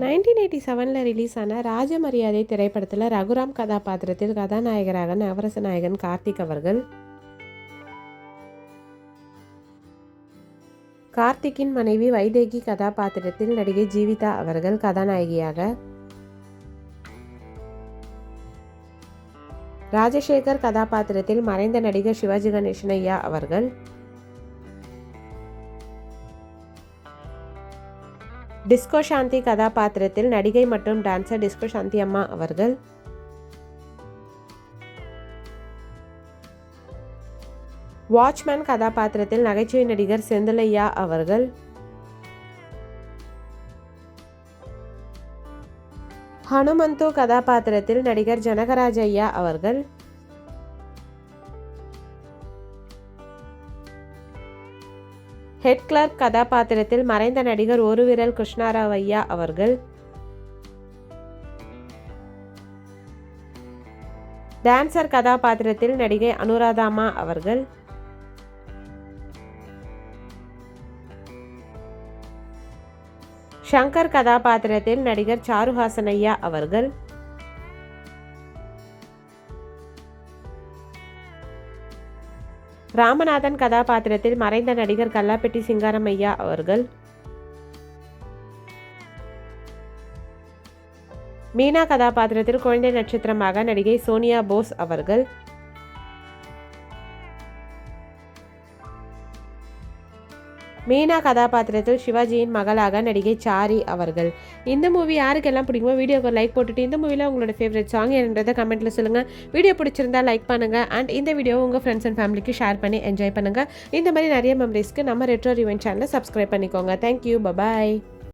Nineteen eighty செவனில் release ஆன ராஜமரியாதை திரைப்படத்தில் ரகுராம் கதாபாத்திரத்தில் கதாநாயகராக நவரச நாயகன் கார்த்திக் அவர்கள். கார்த்திக்கின் மனைவி வைதேகி கதாபாத்திரத்தில் நடிகை ஜீவிதா அவர்கள் கதாநாயகியாக. ராஜசேகர் கதாபாத்திரத்தில் மறைந்த நடிகர் சிவாஜி கணேசன் ஐயா அவர்கள். டிஸ்கோ சாந்தி கதாபாத்திரத்தில் நடிகை மற்றும் டான்சர் டிஸ்கோ சாந்தி அம்மா அவர்கள். வாட்ச்மேன் கதாபாத்திரத்தில் நகைச்சுவை நடிகர் செந்திலையா அவர்கள். ஹனுமந்து கதாபாத்திரத்தில் நடிகர் ஜனகராஜ் ஐயா அவர்கள். ஹெட் கிளர்க் கதாபாத்திரத்தில் மறைந்த நடிகர் ஒரு விரல் கிருஷ்ணாராவ் ஐயா அவர்கள். டான்சர் கதாபாத்திரத்தில் நடிகை அனுராதாமா அவர்கள். ஷங்கர் கதாபாத்திரத்தில் நடிகர் சாருஹாசன் ஐயா அவர்கள். ராமநாதன் கதாபாத்திரத்தில் மறைந்த நடிகர் கல்லாப்பெட்டி சிங்காரமையா அவர்கள். மீனா கதாபாத்திரத்தில் குழந்தை நட்சத்திரமாக நடிகை சோனியா போஸ் அவர்கள். மீனா கதாபாத்திரத்தில் சிவாஜியின் மகளாக நடிகை சாரி அவர்கள். இந்த மூவி யாருக்கெல்லாம் பிடிக்குமோ வீடியோக்கு லைக் போட்டுட்டு இந்த மூவியில் உங்களோட ஃபேவரட் சாங் என்னன்றதை கமெண்ட்டில் சொல்லுங்கள் வீடியோ பிடிச்சிருந்தா லைக் பண்ணுங்கள் அண்ட் இந்த வீடியோ உங்கள் ஃப்ரெண்ட்ஸ் அண்ட் ஃபேமிலிக்கு ஷேர் பண்ணி என்ஜாய் பண்ணுங்கள் இந்த மாதிரி நிறைய மெமரிஸ்க்கு நம்ம ரெட்ரோ ரிவென்ட் சேனலை சப்ஸ்கிரைப் பண்ணிக்கோங்க. Thank you bye bye